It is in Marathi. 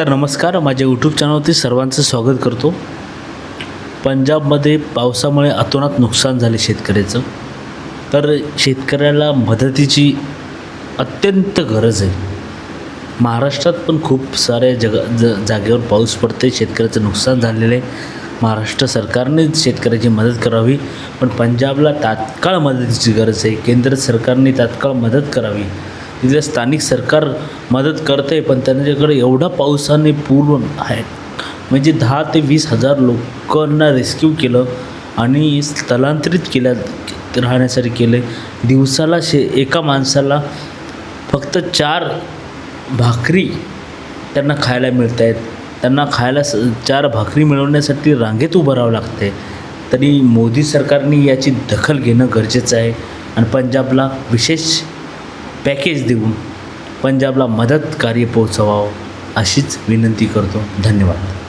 तर नमस्कार माझ्या यूट्यूब चॅनलवरती सर्वांचं स्वागत करतो. पंजाबमध्ये पावसामुळे अतोनात नुकसान झाले शेतकऱ्याचं. तर शेतकऱ्याला मदतीची अत्यंत गरज आहे. महाराष्ट्रात पण खूप साऱ्या जग ज जागेवर पाऊस पडते शेतकऱ्याचं नुकसान झालेलं आहे. महाराष्ट्र सरकारने शेतकऱ्याची मदत करावी पण पंजाबला तात्काळ मदतीची गरज आहे. केंद्र सरकारने तात्काळ मदत करावी. तिथल्या स्थानिक सरकार मदत करते पण त्यांच्याकडे एवढा पावसाने पूर्ण आहे. म्हणजे दहा ते वीस हजार लोकांना रेस्क्यू केलं आणि स्थलांतरित केल्या राहण्यासाठी केले. दिवसाला शे एका माणसाला फक्त चार भाकरी त्यांना खायला मिळत आहेत. त्यांना खायला स चार भाकरी मिळवण्यासाठी रांगेत उभं राहावं लागते. तरी मोदी सरकारने याची दखल घेणं गरजेचं आहे. आणि पंजाबला विशेष पॅकेज देऊन पंजाबला मदत कार्य पोहोचवावं अशीच विनंती करतो. धन्यवाद.